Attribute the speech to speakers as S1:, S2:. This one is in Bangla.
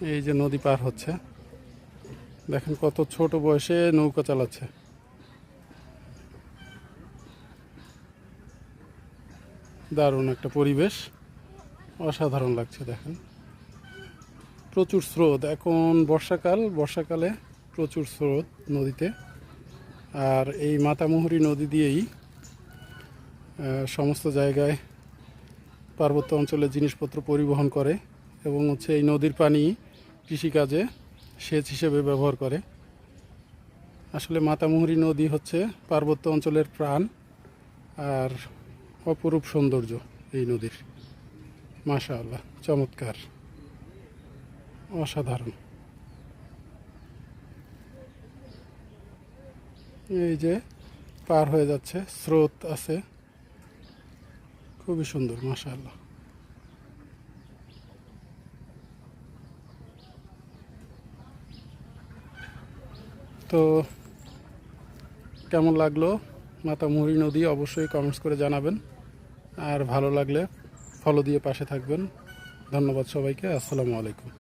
S1: এই যে নদী পার হচ্ছে। দেখেন কত ছোট বয়সে নৌকা চালাচ্ছে। দারুণ একটা পরিবেশ। অসাধারণ লাগছে দেখেন। প্রচুর স্রোত। এখন বর্ষাকাল। বর্ষাকালে প্রচুর স্রোত নদীতে। আর এই মাতামুহুরি নদী দিয়েই সমস্ত জায়গায় পার্বত্য অঞ্চলের জিনিসপত্র পরিবহন করে এবং হচ্ছে এই নদীর পানি কৃষিকাজে সেচ হিসেবে ব্যবহার করে। আসলে মাতামুহুরী নদী হচ্ছে পার্বত্য অঞ্চলের প্রাণ আর অপরূপ সৌন্দর্য এই নদীর। মাশা আল্লাহ চমৎকার, অসাধারণ। এই যে পার হয়ে যাচ্ছে, স্রোত আছে। খুবই সুন্দর মাশা আল্লাহ তো কেমন লাগল মাতা মাতামুহুরী নদী অবশ্যই কমেন্টস করে জানাবেন। আর ভালো লাগলে ফলো দিয়ে পাশে থাকবেন। ধন্যবাদ সবাইকে, আসসালামু আলাইকুম।